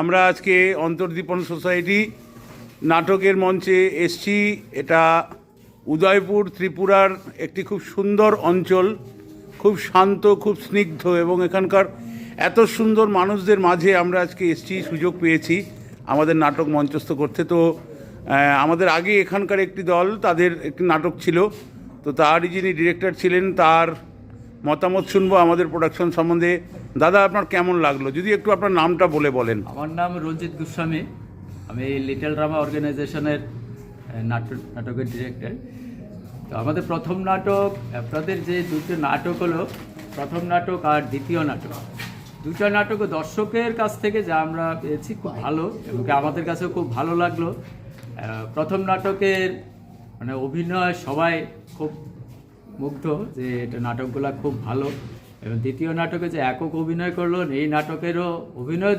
আমরা আজকে অন্তর্দীপন সোসাইটি নাটকের মঞ্চে এসছি। এটা উদয়পুর ত্রিপুরার একটি খুব সুন্দর অঞ্চল, খুব শান্ত, খুব স্নিগ্ধ এবং এখানকার এত সুন্দর মানুষদের মাঝে আমরা আজকে এসছি, সুযোগ পেয়েছি আমাদের নাটক মঞ্চস্থ করতে। তো আমাদের আগে এখানকার একটি দল, তাদের একটি নাটক ছিল। তো তারই যিনি ডিরেক্টর ছিলেন, তার মতামত শুনব, আমাদের প্রোডাকশন সম্বন্ধে। দাদা, আপনার কেমন লাগল? যদি একটু আপনার নামটা বলে বলেন। আমার নাম রঞ্জিত গোস্বামী। আমি লিটল ড্রামা অর্গানাইজেশনের নাটক নাটকের ডিরেক্টর তো আমাদের প্রথম নাটক, আপনাদের যে দুটো নাটক হলো, প্রথম নাটক আর দ্বিতীয় নাটক। দুটো নাটক দর্শকের কাছ থেকে যা আমরা পেয়েছি, খুব ভালো এবং আমাদের কাছেও খুব ভালো লাগল। প্রথম নাটকের মানে অভিনয় সবাই খুব মুগ্ধ যে এটা নাটকগুলো খুব ভালো। এবং দ্বিতীয় নাটকে যে একক অভিনয় করল এই নাটকেরও অভিনয়